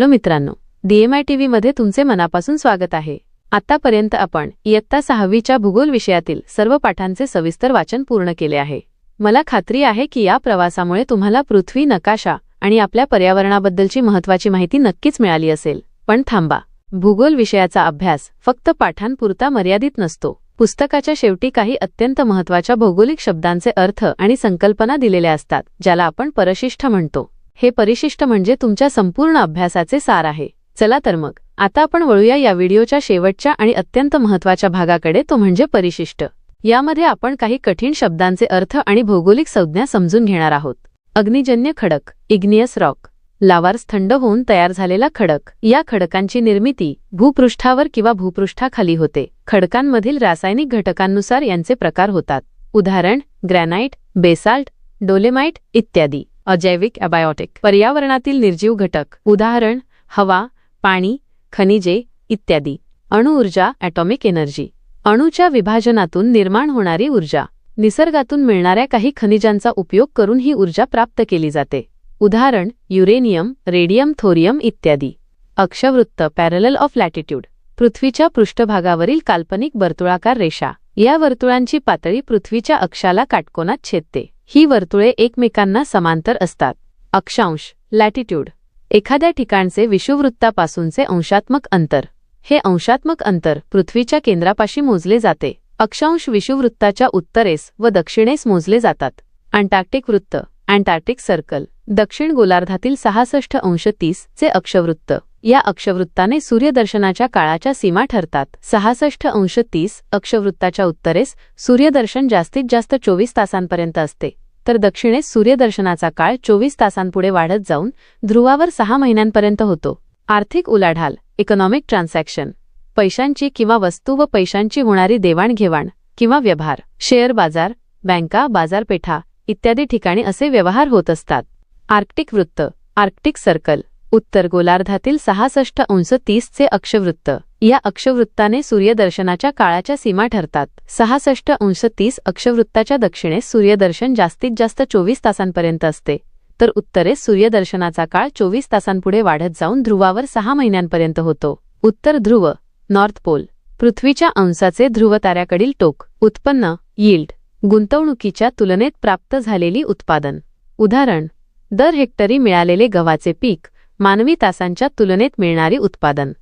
Hello मित्रांनो डीएमआय TV मध्ये तुमचे मनापासून स्वागत आहे. आतापर्यंत आपण इयत्ता सहावीच्या भूगोल विषयातील सर्व पाठांचे सविस्तर वाचन पूर्ण केले आहे. मला खात्री आहे की या प्रवासामुळे तुम्हाला पृथ्वी नकाशा आणि आपल्या पर्यावरणाबद्दलची महत्त्वाची माहिती नक्कीच मिळाली असेल. पण थांबा भूगोल विषयाचा अभ्यास फक्त पाठांपुरता मर्यादित नसतो. पुस्तकाच्या शेवटी काही अत्यंत महत्त्वाच्या भौगोलिक शब्दांचे अर्थ आणि संकल्पना दिलेल्या असतात ज्याला आपण परशिष्ठ म्हणतो. हे परिशिष्ट म्हणजे तुमच्या संपूर्ण अभ्यासाचे सार आहे. चला तर मग आता आपण वळूया या व्हिडिओच्या शेवटच्या आणि अत्यंत महत्त्वाच्या भागाकडे तो म्हणजे परिशिष्ट. यामध्ये आपण काही कठीण शब्दांचे अर्थ आणि भौगोलिक संज्ञा समजून घेणार आहोत. अग्निजन्य खडक इग्नियस रॉक लावार्स थंड होऊन तयार झालेला खडक. या खडकांची निर्मिती भूपृष्ठावर किंवा भूपृष्ठाखाली होते. खडकांमधील रासायनिक घटकांनुसार यांचे प्रकार होतात. उदाहरण ग्रॅनाइट बेसाल्ट डोलेमाइट इत्यादी. अजैविक अबायोटिक पर्यावरणातील निर्जीव घटक उदाहरण हवा पाणी खनिजे इत्यादी. अणुऊर्जा ॲटॉमिक एनर्जी अणूच्या विभाजनातून निर्माण होणारी ऊर्जा. निसर्गातून मिळणाऱ्या काही खनिजांचा उपयोग करून ही ऊर्जा प्राप्त केली जाते. उदाहरण युरेनियम रेडियम थोरियम इत्यादी. अक्षवृत्त पॅरल ऑफ लॅटिट्यूड. पृथ्वीच्या पृष्ठभागावरील काल्पनिक वर्तुळाकार रेषा. या वर्तुळांची पातळी पृथ्वीच्या अक्षाला काटकोनात छेदते. ही वर्तुळे एकमेकांना समांतर असतात. अक्षांश लॅटिट्यूड एखाद्या ठिकाणचे विषुववृत्तापासूनचे अंशात्मक अंतर. हे अंशात्मक अंतर पृथ्वीच्या केंद्रापाशी मोजले जाते. अक्षांश विषुववृत्ताच्या उत्तरेस व दक्षिणेस मोजले जातात. अंटार्क्टिक वृत्त अँटार्क्टिक सर्कल. दक्षिण गोलार्धातील सहासष्ट अंश तीस चे अक्षवृत्त. या अक्षवृत्ताने सूर्यदर्शनाच्या काळाच्या सीमा ठरतात. सहासष्ट अंश तीस अक्षवृत्ताच्या उत्तरेस सूर्यदर्शन जास्तीत जास्त चोवीस तासांपर्यंत असते. तर दक्षिणेस सूर्यदर्शनाचा काळ चोवीस तासांपुढे वाढत जाऊन ध्रुवावर सहा महिन्यांपर्यंत होतो. आर्थिक उलाढाल इकॉनॉमिक ट्रान्झॅक्शन पैशांची किंवा वस्तू व पैशांची होणारी देवाणघेवाण किंवा व्यवहार शेअर बाजार बँका बाजारपेठा इत्यादी ठिकाणी असे व्यवहार होत असतात. आर्क्टिक वृत्त आर्क्टिक सर्कल उत्तर गोलार्धातील सहासष्ट अंश तीसचे अक्षवृत्त. या अक्षवृत्ताने सूर्यदर्शनाच्या काळाच्या सीमा ठरतात. सहासष्ट अंश तीस अक्षवृत्ताच्या दक्षिणेस सूर्यदर्शन जास्तीत जास्त चोवीस तासांपर्यंत असते. तर उत्तरेस सूर्यदर्शनाचा काळ चोवीस तासांपुढे वाढत जाऊन ध्रुवावर सहा महिन्यांपर्यंत होतो. उत्तर ध्रुव नॉर्थ पोल. पृथ्वीच्या अंशाचे ध्रुवताऱ्याकडील टोक उत्पन्न यील्ड गुंतवणुकीच्या तुलनेत प्राप्त झालेली उत्पादन. उदाहरण दर हेक्टरी मिळालेले गव्हाचे पीक मानवी तासांच्या तुलनेत मिळणारी उत्पादन.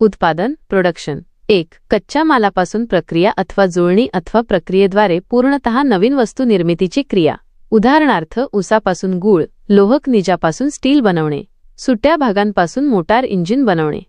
उत्पादन प्रोडक्शन एक कच्च्या मालापासून प्रक्रिया अथवा जुळणी अथवा प्रक्रियेद्वारे पूर्णतः नवीन वस्तू निर्मितीची क्रिया. उदाहरणार्थ उसापासून गूळ लोहक निजापासून स्टील बनवणे. सुट्या भागांपासून मोटार इंजिन बनवणे.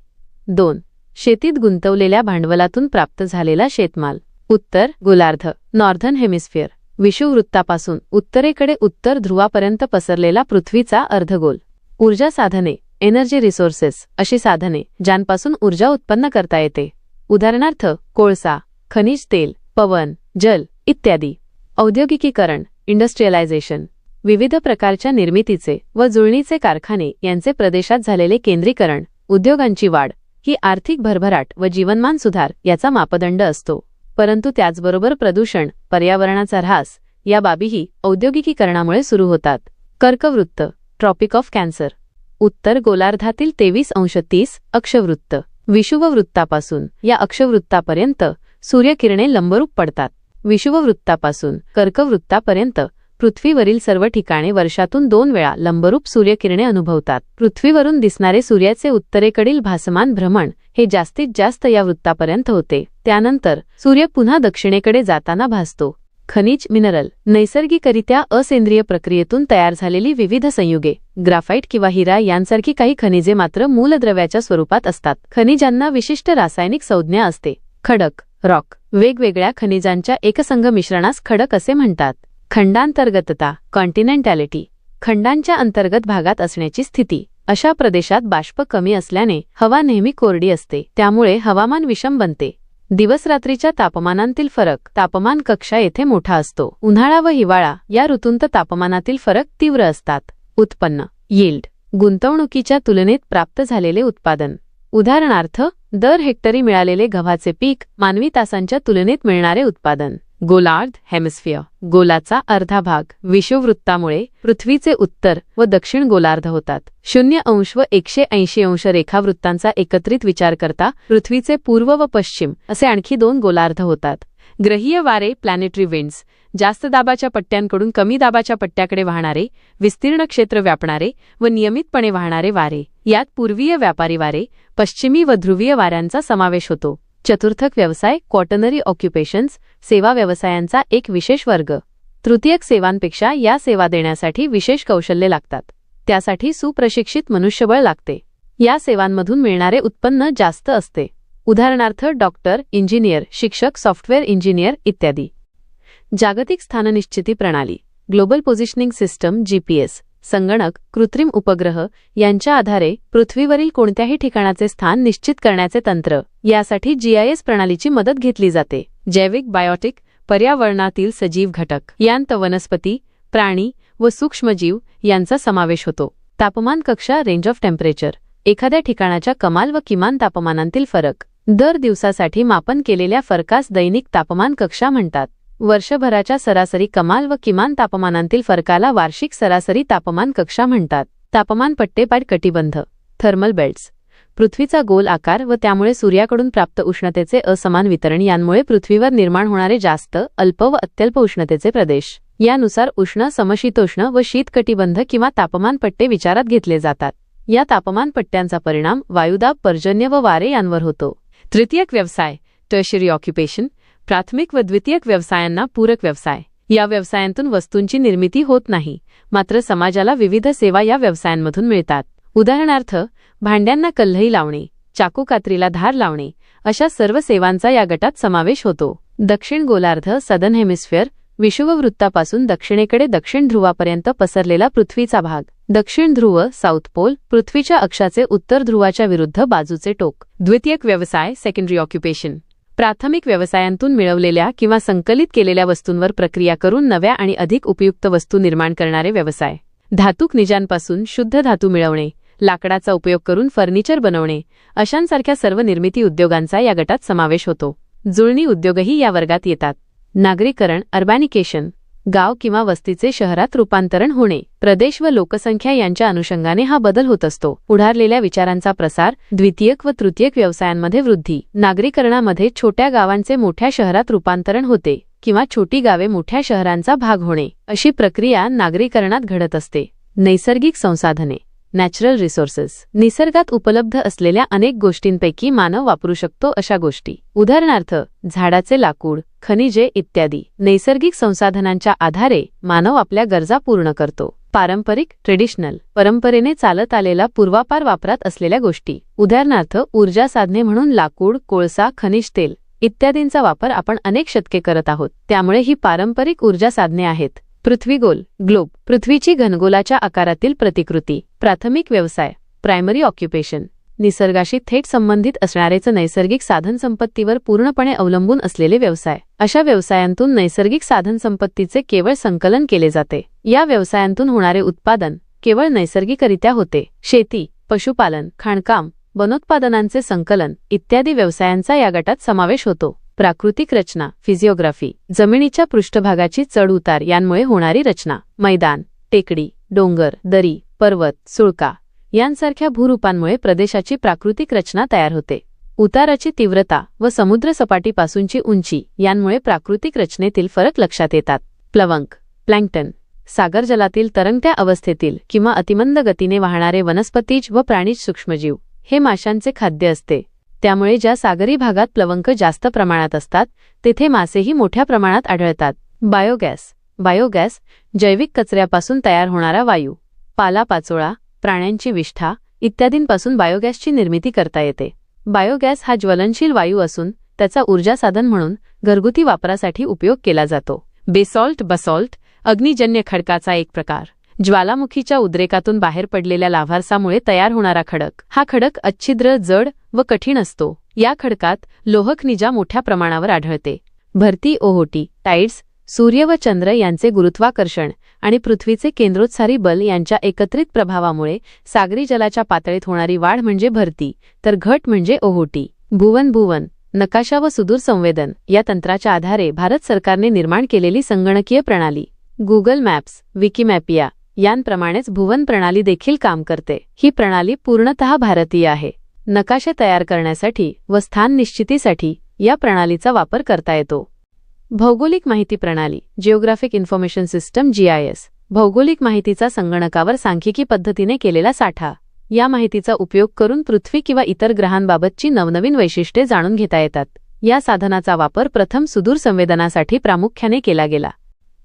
दोन शेतीत गुंतवलेल्या भांडवलातून प्राप्त झालेला शेतमाल. उत्तर गोलार्ध नॉर्धन हेमिस्फिअर विषुववृत्तापासून उत्तरेकडे उत्तर ध्रुवापर्यंत पसरलेला पृथ्वीचा अर्धगोल. ऊर्जा साधने एनर्जी रिसोर्सेस अशी साधने ज्यांपासून ऊर्जा उत्पन्न करता येते. उदाहरणार्थ कोळसा खनिज तेल पवन जल इत्यादी. औद्योगिकीकरण इंडस्ट्रियलायझेशन विविध प्रकारच्या निर्मितीचे व जुळणीचे कारखाने यांचे प्रदेशात झालेले केंद्रीकरण उद्योगांची वाढ ही आर्थिक भरभराट व जीवनमान सुधार याचा मापदंड असतो. परंतु त्याचबरोबर प्रदूषण पर्यावरणाचा ऱ्हास या बाबीही औद्योगिकीकरणामुळे सुरू होतात. कर्कवृत्त. ट्रॉपिक ऑफ कॅन्सर उत्तर गोलार्धातील तेवीस अंश तीस अक्षवृत्त. विषुववृत्तापासून. या अक्षवृत्तापर्यंत सूर्यकिरणे लंबरूप पडतात. विषुववृत्तापासून कर्कवृत्तापर्यंत पृथ्वीवरील सर्व ठिकाणे वर्षातून दोन वेळा लंबरूप सूर्यकिरणे अनुभवतात. पृथ्वीवरून दिसणारे सूर्याचे उत्तरेकडील भासमान भ्रमण हे जास्तीत जास्त या वृत्तापर्यंत होते. त्यानंतर सूर्य पुन्हा दक्षिणेकडे जाताना भासतो. खनिज मिनरल नैसर्गिकरित्या असेंद्रिय प्रक्रियेतून तयार झालेली विविध संयुगे ग्राफाईट किंवा हिरा यांसारखी काही खनिजे मात्र मूलद्रव्याच्या स्वरूपात असतात. खनिजांना विशिष्ट रासायनिक संज्ञा असते. खडक रॉक वेगवेगळ्या खनिजांच्या एकसंघ मिश्रणास खडक असे म्हणतात. खंडांतर्गतता कॉन्टिनेंटॅलिटी खंडांच्या अंतर्गत भागात असण्याची स्थिती. अशा प्रदेशात बाष्प कमी असल्याने हवा नेहमी कोरडी असते त्यामुळे हवामान विषम बनते. दिवसरात्रीच्या तापमानांतील फरक. तापमान कक्षा येथे मोठा असतो. उन्हाळा व हिवाळा या ऋतूंत तापमानातील फरक तीव्र असतात. उत्पन्न. यील्ड. गुंतवणुकीच्या तुलनेत प्राप्त झालेले उत्पादन. उदाहरणार्थ दर हेक्टरी मिळालेले गव्हाचे पीक मानवी तासांच्या तुलनेत मिळणारे उत्पादन. गोलार्ध हेमिस्फिअर गोलाचा अर्धा भाग विषुववृत्तामुळे पृथ्वीचे उत्तर व दक्षिण गोलार्ध होतात. शून्य अंश व एकशे ऐंशी अंश रेखावृत्तांचा एकत्रित विचार करता पृथ्वीचे पूर्व व पश्चिम असे आणखी दोन गोलार्ध होतात. ग्रहीय वारे प्लॅनेटरी विंड्स जास्त दाबाच्या पट्ट्यांकडून कमी दाबाच्या पट्ट्याकडे वाहणारे विस्तीर्ण क्षेत्र व्यापणारे व नियमितपणे वाहणारे वारे. यात पूर्वीय व्यापारी वारे पश्चिमी व ध्रुवीय वाऱ्यांचा समावेश होतो. चतुर्थक व्यवसाय क्वाटनरी ऑक्युपेशन्स सेवा व्यवसायांचा एक विशेष वर्ग. तृतीयक सेवांपेक्षा या सेवा देण्यासाठी विशेष कौशल्य लागतात. त्यासाठी सुप्रशिक्षित मनुष्यबळ लागते. या सेवांमधून मिळणारे उत्पन्न जास्त असते. उदाहरणार्थ डॉक्टर इंजिनियर शिक्षक सॉफ्टवेअर इंजिनियर इत्यादी. जागतिक स्थाननिश्चिती प्रणाली. ग्लोबल पोझिशनिंग सिस्टम जीपीएस संगणक कृत्रिम उपग्रह यांच्या आधारे पृथ्वीवरील कोणत्याही ठिकाणाचे स्थान निश्चित करण्याचे तंत्र. यासाठी जीआयएस प्रणालीची मदत घेतली जाते. जैविक बायोटिक पर्यावरणातील सजीव घटक. यांत वनस्पती प्राणी व सूक्ष्मजीव यांचा समावेश होतो. तापमान कक्षा रेंज ऑफ टेम्परेचर एखाद्या ठिकाणाच्या कमाल व किमान तापमानांतील फरक. दर दिवसासाठी मापन केलेल्या फरकास दैनिक तापमान कक्षा म्हणतात. वर्षभराच्या सरासरी कमाल व किमान तापमानांतील फरकाला वार्षिक सरासरी तापमान कक्षा म्हणतात. तापमान पट्टेपाट कटिबंध. Thermal belts. पृथ्वीचा गोल आकार व त्यामुळे सूर्याकडून प्राप्त उष्णतेचे असमान वितरण यांमुळे पृथ्वीवर निर्माण होणारे जास्त अल्प व अत्यल्प उष्णतेचे प्रदेश. यानुसार उष्ण समशीतोष्ण व शीतकटिबंध किंवा तापमान पट्टे विचारात घेतले जातात. या तापमान पट्ट्यांचा परिणाम वायुदाब पर्जन्य व वारे यांवर होतो. तृतीयक व्यवसाय. Tertiary occupation. प्राथमिक व द्वितीयक व्यवसायांना पूरक व्यवसाय. या व्यवसायांतून वस्तूंची निर्मिती होत नाही मात्र समाजाला विविध सेवा या व्यवसायांमधून मिळतात. उदाहरणार्थ भांड्यांना कल्हई लावणे चाकू कात्रीला धार लावणे अशा सर्व सेवांचा या गटात समावेश होतो. दक्षिण गोलार्ध सदन हेमिस्फिअर विषुववृत्तापासून दक्षिणेकडे दक्षिण ध्रुवापर्यंत पसरलेला पृथ्वीचा भाग. दक्षिण ध्रुव साऊथ पोल पृथ्वीच्या अक्षाचे उत्तर ध्रुवाच्या विरुद्ध बाजूचे टोक. द्वितीयक व्यवसाय सेकंडरी ऑक्युपेशन प्राथमिक व्यवसायांतून मिळवलेल्या किंवा संकलित केलेल्या वस्तूंवर प्रक्रिया करून नव्या आणि अधिक उपयुक्त वस्तू निर्माण करणारे व्यवसाय. धातूक निजांपासून शुद्ध धातू मिळवणे लाकडाचा उपयोग करून फर्निचर बनवणे अशांसारख्या सर्व निर्मिती उद्योगांचा या गटात समावेश होतो. जुळणी उद्योगही या वर्गात येतात. नागरीकरण अर्बॅनिकेशन गाव किंवा वस्तीचे शहरात रूपांतरण होणे. प्रदेश व लोकसंख्या यांच्या अनुषंगाने हा बदल होत असतो. पुढारलेल्या विचारांचा प्रसार द्वितीयक व तृतीयक व्यवसायांमध्ये वृद्धी. नागरीकरणामध्ये छोट्या गावांचे मोठ्या शहरात रूपांतरण होते किंवा छोटी गावे मोठ्या शहरांचा भाग होणे. अशी प्रक्रिया नागरीकरणात घडत असते. नैसर्गिक संसाधने. Natural resources. निसर्गात उपलब्ध असलेल्या अनेक गोष्टींपैकी मानव वापरू शकतो अशा गोष्टी. उदाहरणार्थ झाडाचे लाकूड खनिजे इत्यादी. नैसर्गिक संसाधनांच्या आधारे मानव आपल्या गरजा पूर्ण करतो. पारंपरिक ट्रेडिशनल परंपरेने चालत आलेला पूर्वापार वापरात असलेल्या गोष्टी. उदाहरणार्थ ऊर्जा साधने म्हणून लाकूड कोळसा खनिज तेल इत्यादींचा वापर आपण अनेक शतके करत आहोत. त्यामुळे ही पारंपरिक ऊर्जा साधने आहेत. पृथ्वीगोल ग्लोब पृथ्वीची घनगोलाच्या आकारातील प्रतिकृती. प्राथमिक व्यवसाय प्रायमरी ऑक्युपेशन निसर्गाशी थेट संबंधित असणारेच नैसर्गिक साधनसंपत्तीवर पूर्णपणे अवलंबून असलेले व्यवसाय. अशा व्यवसायांतून नैसर्गिक साधनसंपत्तीचे केवळ संकलन केले जाते. या व्यवसायांतून होणारे उत्पादन केवळ नैसर्गिकरित्या होते. शेती पशुपालन खाणकाम वनोत्पादनांचे संकलन इत्यादी व्यवसायांचा या गटात समावेश होतो. प्राकृतिक रचना फिजिओग्राफी जमिनीच्या पृष्ठभागाची चढउतार यांमुळे होणारी रचना. मैदान टेकडी डोंगर दरी पर्वत सुळका यांसारख्या भूरूपांमुळे प्रदेशाची प्राकृतिक रचना तयार होते. उताराची तीव्रता व समुद्रसपाटीपासूनची उंची यांमुळे प्राकृतिक रचनेतील फरक लक्षात येतात. प्लवंक प्लँक्टन सागर जलातील तरंगत्या अवस्थेतील किंवा अतिमंद गतीने वाहणारे वनस्पतीज व प्राणीज सूक्ष्मजीव हे माशांचे खाद्य असते. त्यामुळे ज्या सागरी भागात प्लवंक जास्त प्रमाणात असतात तेथे मासेही मोठ्या प्रमाणात आढळतात. बायोगॅस बायोगॅस जैविक कचऱ्यापासून तयार होणारा वायू. पालापाचोळा प्राण्यांची विष्ठा इत्यादींपासून बायोगॅसची निर्मिती करता येते. बायोगॅस हा ज्वलनशील वायू असून त्याचा ऊर्जा साधन म्हणून घरगुती वापरासाठी उपयोग केला जातो. बेसॉल्ट बसॉल्ट अग्निजन्य खडकाचा एक प्रकार. ज्वालामुखीच्या उद्रेकातून बाहेर पडलेल्या लाभारसामुळे तयार होणारा खडक. हा खडक अच्छिद्र जड व कठीण असतो. या खडकात लोहखनिजा मोठ्या प्रमाणावर आढळते. भरती ओहोटी टाईड्स सूर्य व चंद्र यांचे गुरुत्वाकर्षण आणि पृथ्वीचे केंद्रोत्सारी बल यांच्या एकत्रित प्रभावामुळे सागरी जलाच्या पातळीत होणारी वाढ म्हणजे भरती तर घट म्हणजे ओहोटी. भुवन भुवन नकाशा व सुदूर संवेदन या तंत्राच्या आधारे भारत सरकारने निर्माण केलेली संगणकीय प्रणाली. गुगल मॅप्स विकिमॅपिया यांप्रमाणेच भुवन प्रणाली देखील काम करते. ही प्रणाली पूर्णतः भारतीय आहे. नकाशे तयार करण्यासाठी व स्थान निश्चितीसाठी या प्रणालीचा वापर करता येतो. भौगोलिक माहिती प्रणाली जिओग्राफिक इन्फॉर्मेशन सिस्टम जीआयएस भौगोलिक माहितीचा संगणकावर सांख्यिकी पद्धतीने केलेला साठा. या माहितीचा उपयोग करून पृथ्वी किंवा इतर ग्रहांबाबतची नवनवीन वैशिष्ट्ये जाणून घेता येतात. या साधनाचा वापर प्रथम सुदूर संवेदनासाठी प्रामुख्याने केला गेला.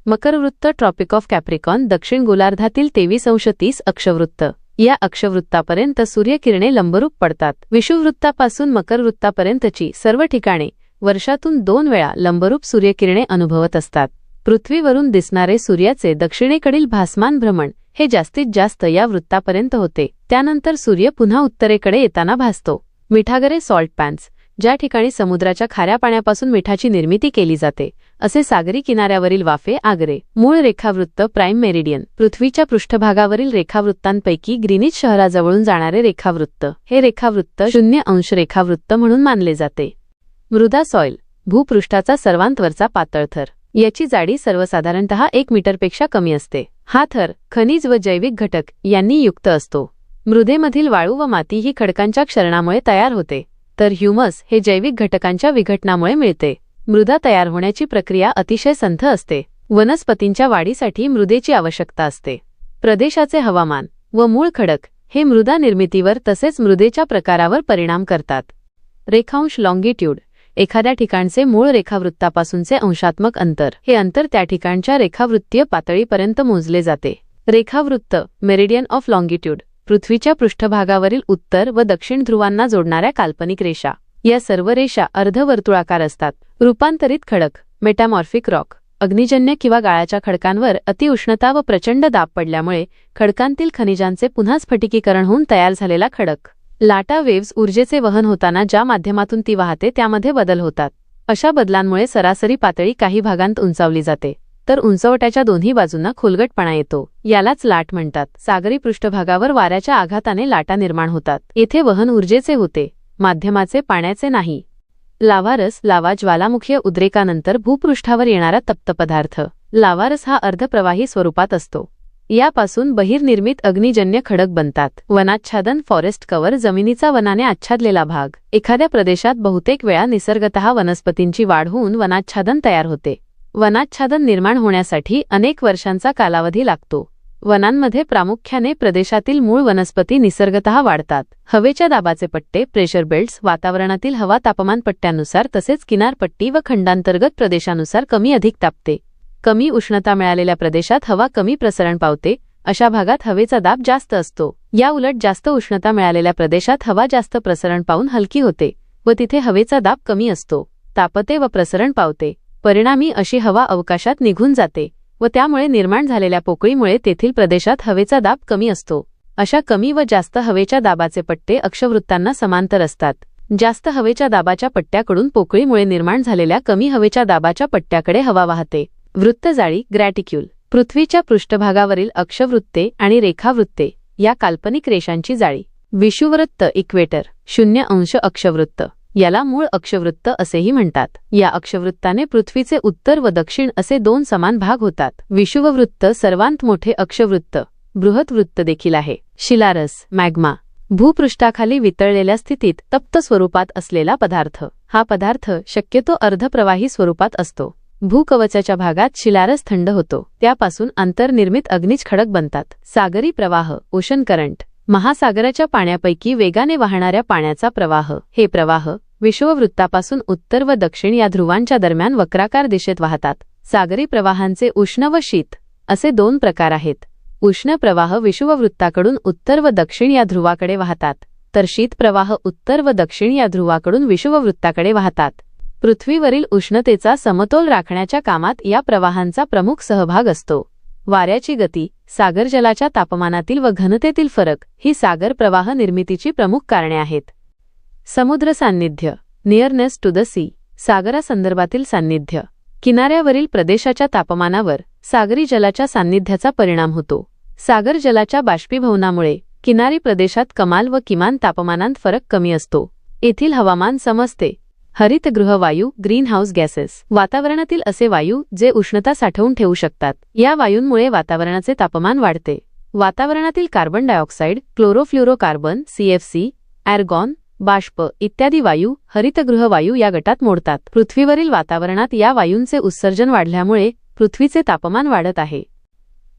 मकरवृत्त ट्रॉपिक ऑफ कॅप्रिकॉन दक्षिण गोलार्धातील तेवीस अंश तीस अक्षवृत्त. या अक्षवृत्तापर्यंत सूर्यकिरणे लंबरूप पडतात. विषुववृत्तापासून मकरवृत्तापर्यंतची सर्व ठिकाणे वर्षातून दोन वेळा लंबरूप सूर्यकिरणे अनुभवत असतात. पृथ्वीवरून दिसणारे सूर्याचे दक्षिणेकडील भासमान भ्रमण हे जास्तीत जास्त या वृत्तापर्यंत होते. त्यानंतर सूर्य पुन्हा उत्तरेकडे येताना भासतो. मिठागरे सॉल्ट पॅन्स ज्या ठिकाणी समुद्राच्या खाऱ्या पाण्यापासून मिठाची निर्मिती केली जाते असे सागरी किनाऱ्यावरील वाफे आगरे. मूळ रेखावृत्त प्राईम मेरिडियन पृथ्वीच्या पृष्ठभागावरील रेखावृत्तांपैकी ग्रीनिच शहराजवळून जाणारे रेखावृत्त. हे रेखावृत्त शून्य अंश रेखावृत्त म्हणून मानले जाते. मृदा सॉइल भूपृष्ठाचा सर्वांत वरचा पातळ थर. याची जाडी सर्वसाधारणत एक मीटरपेक्षा कमी असते. हा थर खनिज व जैविक घटक यांनी युक्त असतो. मृदेमधील वाळू व माती ही खडकांच्या क्षरणामुळे तयार होते तर ह्युमस हे जैविक घटकांच्या विघटनामुळे मिळते. मृदा तयार होण्याची प्रक्रिया अतिशय संथ असते. वनस्पतींच्या वाढीसाठी मृदेची आवश्यकता असते. प्रदेशाचे हवामान व मूळ खडक हे मृदा निर्मितीवर तसेच मृदेच्या प्रकारावर परिणाम करतात. रेखांश लॉंगिट्यूड एखाद्या ठिकाणचे मूळ रेखावृत्तापासूनचे अंशात्मक अंतर. हे अंतर त्या ठिकाणच्या रेखावृत्तीय पातळीपर्यंत मोजले जाते. रेखावृत्त मेरिडियन ऑफ लॉंगिट्यूड पृथ्वीच्या पृष्ठभागावरील उत्तर व दक्षिण ध्रुवांना जोडणाऱ्या काल्पनिक रेषा. या सर्व रेषा अर्धवर्तुळाकार असतात. रूपांतरित खडक मेटामॉर्फिक रॉक अग्निजन्य किंवा गाळाच्या खडकांवर अतिउष्णता व प्रचंड दाब पडल्यामुळे खडकांतील खनिजांचे पुन्हा स्फटिकीकरण होऊन तयार झालेला खडक. लाटा वेव्स ऊर्जेचे वहन होताना ज्या माध्यमातून ती वाहते त्यामध्ये बदल होतात. अशा बदलांमुळे सरासरी पातळी काही भागांत उंचावली जाते. तर उंचवट्याच्या दोन्ही बाजूंना खोलगटपणा येतो. यालाच लाट म्हणतात. सागरी पृष्ठभागावर वाऱ्याच्या आघाताने लाटा निर्माण होतात. येथे वहन ऊर्जेचे होते माध्यमाचे पाण्याचे नाही. लावारस लावा ज्वालामुखीय उद्रेकानंतर भूपृष्ठावर येणारा तप्त पदार्थ. लावारस हा अर्धप्रवाही स्वरूपात असतो. यापासून बहिर्निर्मित अग्निजन्य खडक बनतात. वनाच्छादन फॉरेस्ट कव्हर जमिनीचा वनाने आच्छादलेला भाग. एखाद्या प्रदेशात बहुतेक वेळा निसर्गतः वनस्पतींची वाढ होऊन वनाच्छादन तयार होते. वनाच्छादन निर्माण होण्यासाठी अनेक वर्षांचा कालावधी लागतो. वनांमध्ये प्रामुख्याने प्रदेशातील मूळ वनस्पती निसर्गतः वाढतात. हवेच्या दाबाचे पट्टे प्रेशर बेल्ट्स वातावरणातील हवा तापमान पट्ट्यानुसार तसेच किनारपट्टी व खंडांतर्गत प्रदेशानुसार कमी अधिक तापते. कमी उष्णता मिळालेल्या प्रदेशात हवा कमी प्रसरण पावते अशा भागात हवेचा दाब जास्त असतो. या उलट जास्त उष्णता मिळालेल्या प्रदेशात हवा जास्त प्रसरण पाहून हलकी होते व तिथे हवेचा दाब कमी असतो तापते व प्रसरण पावते. परिणामी अशी हवा अवकाशात निघून जाते व त्यामुळे निर्माण झालेल्या पोकळीमुळे तेथील प्रदेशात हवेचा दाब कमी असतो. अशा कमी व जास्त हवेच्या दाबाचे पट्टे अक्षवृत्तांना समांतर असतात. जास्त हवेच्या दाबाच्या पट्ट्याकडून पोकळीमुळे निर्माण झालेल्या कमी हवेच्या दाबाच्या पट्ट्याकडे हवा वाहते. वृत्तजाळी ग्रॅटिक्यूल पृथ्वीच्या पृष्ठभागावरील अक्षवृत्ते आणि रेखावृत्ते या काल्पनिक रेषांची जाळी. विषुवृत्त इक्वेटर शून्य अंश अक्षवृत्त. याला मूळ अक्षवृत्त असेही म्हणतात. या अक्षवृत्ताने पृथ्वीचे उत्तर व दक्षिण असे दोन समान भाग होतात. विषुववृत्त सर्वांत मोठे अक्षवृत्त बृहत वृत्त देखील आहे. शिलारस मॅग्मा भूपृष्ठाखाली वितळलेल्या स्थितीत तप्त स्वरूपात असलेला पदार्थ. हा पदार्थ शक्यतो अर्धप्रवाही स्वरूपात असतो. भूकवचाच्या भागात शिलारस थंड होतो. त्यापासून अंतर्निर्मित अग्निज खडक बनतात. सागरी प्रवाह ओशन करंट महासागराच्या पाण्यापैकी वेगाने वाहणाऱ्या पाण्याचा प्रवाह. हे प्रवाह विश्ववृत्तापासून उत्तर व दक्षिण या ध्रुवांच्या दरम्यान वक्राकार दिशेत वाहतात. सागरी प्रवाहांचे उष्ण व शीत असे दोन प्रकार आहेत. उष्ण प्रवाह विषुववृत्ताकडून उत्तर व दक्षिण या ध्रुवाकडे वाहतात तर शीत प्रवाह उत्तर व दक्षिण या ध्रुवाकडून विषुववृत्ताकडे वाहतात. पृथ्वीवरील उष्णतेचा समतोल राखण्याच्या कामात या प्रवाहांचा प्रमुख सहभाग असतो. वाऱ्याची गती सागर जलाच्या तापमानातील व घनतेतील फरक ही सागर प्रवाह निर्मितीची प्रमुख कारणे आहेत. समुद्र सान्निध्य नियरनेस टू द सी सागरासंदर्भातील सान्निध्य किनाऱ्यावरील प्रदेशाच्या तापमानावर सागरी जलाच्या सान्निध्याचा परिणाम होतो. सागर जलाच्या बाष्पीभवनामुळे किनारी प्रदेशात कमाल व किमान तापमानांत फरक कमी असतो. येथील हवामान समजते हरितगृह वायू ग्रीनहाऊस गॅसेस. वातावरणातील असे वायू जे उष्णता साठवून ठेवू शकतात. या वायूंमुळे वातावरणाचे तापमान वाढते. वातावरणातील carbon dioxide chlorofluorocarbon CFC argon बाष्प इत्यादी वायू हरितगृह वायू या गटात मोडतात. पृथ्वीवरील वातावरणात या वायूंचे उत्सर्जन वाढल्यामुळे पृथ्वीचे तापमान वाढत आहे.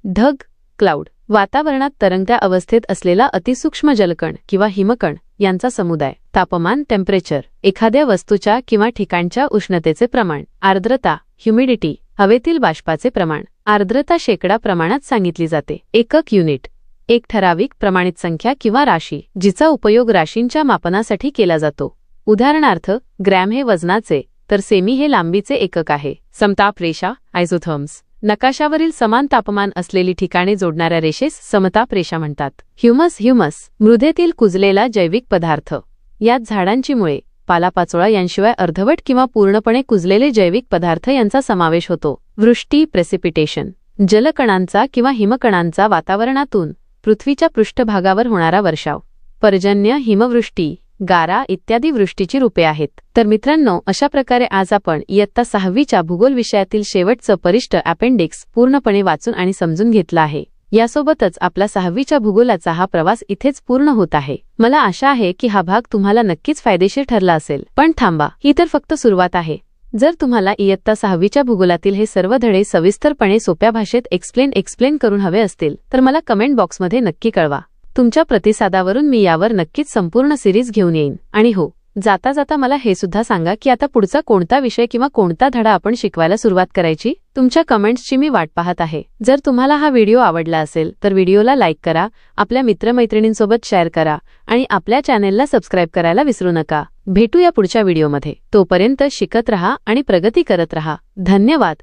ढग क्लाउड. वातावरणात तरंगत्या अवस्थेत असलेला अतिसूक्ष्म जलकण किंवा हिमकण यांचा समुदाय. तापमान टेम्परेचर एखाद्या वस्तूच्या किंवा ठिकाणच्या उष्णतेचे प्रमाण आर्द्रता ह्युमिडिटी हवेतील बाष्पाचे प्रमाण आर्द्रता शेकडा प्रमाणात सांगितली जाते. एकक युनिट एक ठराविक प्रमाणित संख्या किंवा राशी जिचा उपयोग राशींच्या मापनासाठी केला जातो. उदाहरणार्थ ग्रॅम हे वजनाचे तर सेमी हे लांबीचे एकक आहे. समताप रेषा आयझोथर्म्स नकाशावरील समान तापमान असलेली ठिकाणे जोडणाऱ्या रेषेस समताप रेषा म्हणतात. ह्युमस ह्युमस मृदेतील कुजलेला जैविक पदार्थ. यात झाडांची मुळे पालापाचोळा यांशिवाय अर्धवट किंवा पूर्णपणे कुजलेले जैविक पदार्थ यांचा समावेश होतो. वृष्टी प्रेसिपिटेशन जलकणांचा किंवा हिमकणांचा वातावरणातून पृथ्वीच्या पृष्ठभागावर होणारा वर्षाव. पर्जन्य हिमवृष्टी गारा इत्यादी वृष्टीची रूपे आहेत. तर मित्रांनो अशा प्रकारे आज आपण इयत्ता सहावीच्या भूगोल विषयातील शेवटचं परिष्ठ अपेंडिक्स पूर्णपणे वाचून आणि समजून घेतलं आहे. यासोबतच आपला सहावीच्या भूगोलाचा हा प्रवास इथेच पूर्ण होत आहे. मला आशा आहे की हा भाग तुम्हाला नक्कीच फायदेशीर ठरला असेल. पण थांबा ही तर फक्त सुरुवात आहे. जर तुम्हाला इयत्ता सहावीच्या भूगोलातील हे सर्व धडे सविस्तरपणे सोप्या भाषेत एक्सप्लेन एक्सप्लेन करून हवे असतील तर मला कमेंट बॉक्समध्ये नक्की कळवा. तुमच्या प्रतिसादावरून मी यावर नक्कीच संपूर्ण सिरीज घेऊन येईन. आणि हो जाता जाता मला हे सुद्धा सांगा की आता पुढचा कोणता विषय किंवा कोणता धडा आपण शिकवायला सुरुवात करायची? तुमच्या कमेंट्सची मी वाट पाहत आहे. जर तुम्हाला हा व्हिडिओ आवडला असेल तर व्हिडिओला लाईक करा आपल्या मित्रमैत्रिणींसोबत शेअर करा आणि आपल्या चॅनेलला सबस्क्राईब करायला विसरू नका. भेटूया पुढच्या व्हिडिओमध्ये. तोपर्यंत शिकत रहा आणि प्रगती करत रहा. धन्यवाद!